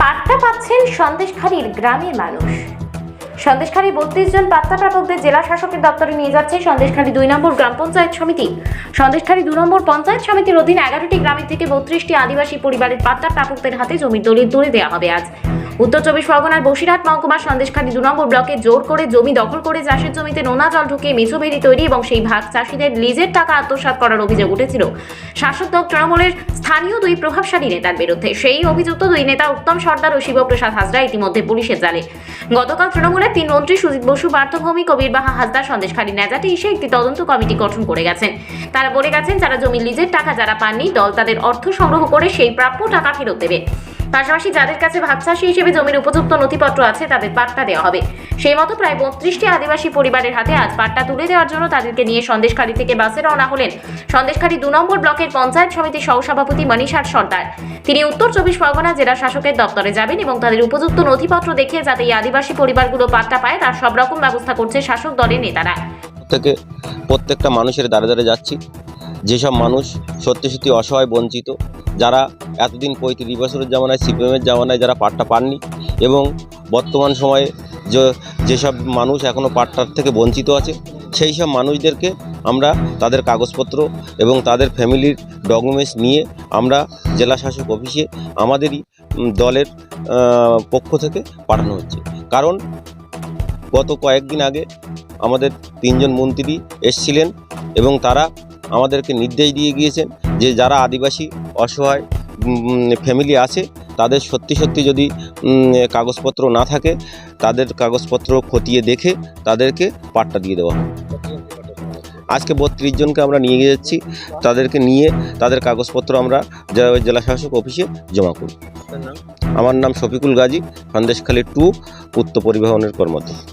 পাট্টা পাচ্ছেন সন্দেশখালীর গ্রামের মানুষ। সন্দেশখালী বত্রিশ জন পাত্তা প্রাপকদের জেলা শাসকের দপ্তরে নিয়ে যাচ্ছে সন্দেশখালী দুই নম্বর গ্রাম পঞ্চায়েত সমিতি। সন্দেশখালী দু নম্বর পঞ্চায়েত সমিতির অধীন এগারোটি গ্রামের থেকে বত্রিশটি আদিবাসী পরিবারের পাত্তা প্রাপকদের হাতে জমির দলিল তুলে দেওয়া হবে আজ। উত্তর চব্বিশ পরগনার বসিরহাট মহকুমার সন্দেশখালী দু নম্বর ব্লকে জোর করে জমি দখল করে চাষের জমিতে নোনা জল ঢুকিয়ে মেছোবেরি তৈরি এবং সেই ভাগ চাষিদের লিজের টাকা আত্মসাৎ করার অভিযোগ উঠেছিল। শাসক দল তৃণমূলের স্থানীয় দুই প্রভাবশালী নেতার বিরুদ্ধে। সেই অভিযুক্ত দুই নেতা উত্তম সর্দার ও শিবপ্রসাদ হাজরা ইতিমধ্যে পুলিশের জালে। গতকাল তৃণমূলের তিন মন্ত্রী সুজিত বসু, পার্থভূমি কবির বাহা হাসদা সন্দেশখালী নেজাটি এসে একটি তদন্ত কমিটি গঠন করে গেছেন তারা বলে গেছেন, যারা জমি লিজের টাকা যারা পাননি, দল তাদের অর্থ সংগ্রহ করে সেই প্রাপ্য টাকা ফেরত দেবে। পাশাপাশি যাদের কাছে ভাগচাষী হিসেবে জমির উপযুক্ত নথিপত্র আছে, তাদের পাট্টা দেওয়া হবে। সেই মতো প্রায় বত্রিশটি আদিবাসী পরিবারের হাতে আজ পাট্টা তুলে দেওয়ার জন্য তাদেরকে নিয়ে সন্দেশখালী থেকে বাসে রওনা হলেন সন্দেশখালী দু নম্বর ব্লকের পঞ্চায়েত সমিতির সহসভাপতি মনীষার সর্দার। তিনি উত্তর চব্বিশ পরগনা জেলা শাসকের দপ্তরে যাবেন এবং তাদের উপযুক্ত নথিপত্র দেখিয়ে যাতে এই আদিবাসী পরিবারগুলো পাট্টা পায়, তার সব রকম ব্যবস্থা করছে শাসক দলের নেতারা। থেকে প্রত্যেকটা মানুষের দ্বারে দ্বারে যাচ্ছি। যেসব মানুষ সত্যি সত্যি অসহায়, বঞ্চিত যারা এতদিন পঁয়ত্রিশ বছরের জামানায়, সিপিএমের জামানায় যারা পাট্টা পাননি এবং বর্তমান সময়ে যে, যেসব মানুষ এখনও পাট্টার থেকে বঞ্চিত আছে, সেই সব মানুষদেরকে আমরা তাদের কাগজপত্র এবং তাদের ফ্যামিলির ডকুমেন্টস নিয়ে আমরা জেলা শাসক অফিসে আমাদেরই দলের পক্ষ থেকে পাঠানো হচ্ছে। কারণ গত কয়েকদিন আগে আমাদের তিনজন মন্ত্রী এসছিলেন এবং তারা আমাদেরকে নির্দেশ দিয়ে গিয়েছেন যে, যারা আদিবাসী অসহায় ফ্যামিলি আছে তাদের সত্যি সত্যি যদি কাগজপত্র না থাকে তাদের কাগজপত্র খতিয়ে দেখে তাদেরকে পাট্টা দিয়ে দেওয়া হবে আজকে বত্রিশ জনকে আমরা নিয়ে যাচ্ছি তাদেরকে নিয়ে তাদের কাগজপত্র আমরা জেলা শাসক অফিসে জমা করি। আমার নাম শফিকুল গাজী সন্দেশখালী টু উত্তর পরিবহনের কর্মরত